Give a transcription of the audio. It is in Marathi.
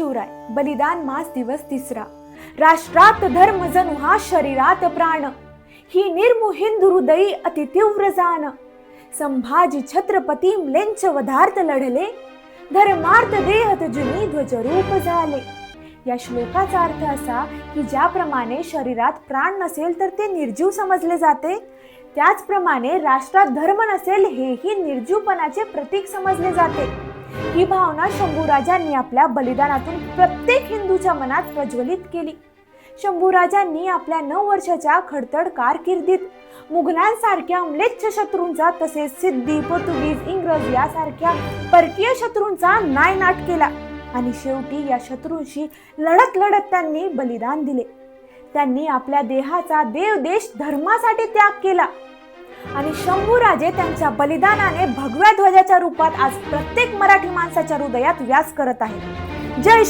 शिवराय बलिदान मास दिवस तिसरा. राष्ट्रात धर्म जणू हा शरीरात प्राण. ही निर्मोहीन हृदयी अतितीव्र जाण. संभाजी छत्रपती लेंच वधार्थ लढले. धर्मार्थ देहत जुनी ध्वजरूप झाले. या श्लोकाचा अर्थ असा की ज्याप्रमाणे शरीरात प्राण नसेल तर ते निर्जीव समजले जाते. त्याचप्रमाणे राष्ट्रात धर्म नसेल हेही निर्जीवपणाचे प्रतीक समजले जाते. ही भावना शंभूराजांनी आपल्या बलिदानातून प्रत्येक हिंदूच्या मनात प्रज्वलित केली. शंभूराजांनी आपल्या नऊ वर्षाच्या खडतड कारकिर्दीत मुघलांसारख्या म्लेच्छ शत्रूंचा तसेच सिद्धी पोर्तुगीज इंग्रज यासारख्या परकीय शत्रूंचा नायनाट केला आणि शेवटी या शत्रूंशी लढत लढत त्यांनी बलिदान दिले. त्यांनी आपल्या देहाचा देव देश धर्मासाठी त्याग केला. आणि शंभूराजे त्यांच्या बलिदानाने भगव्या ध्वजाच्या रूपात आज प्रत्येक मराठी माणसाच्या हृदयात व्यास करत आहेत. जय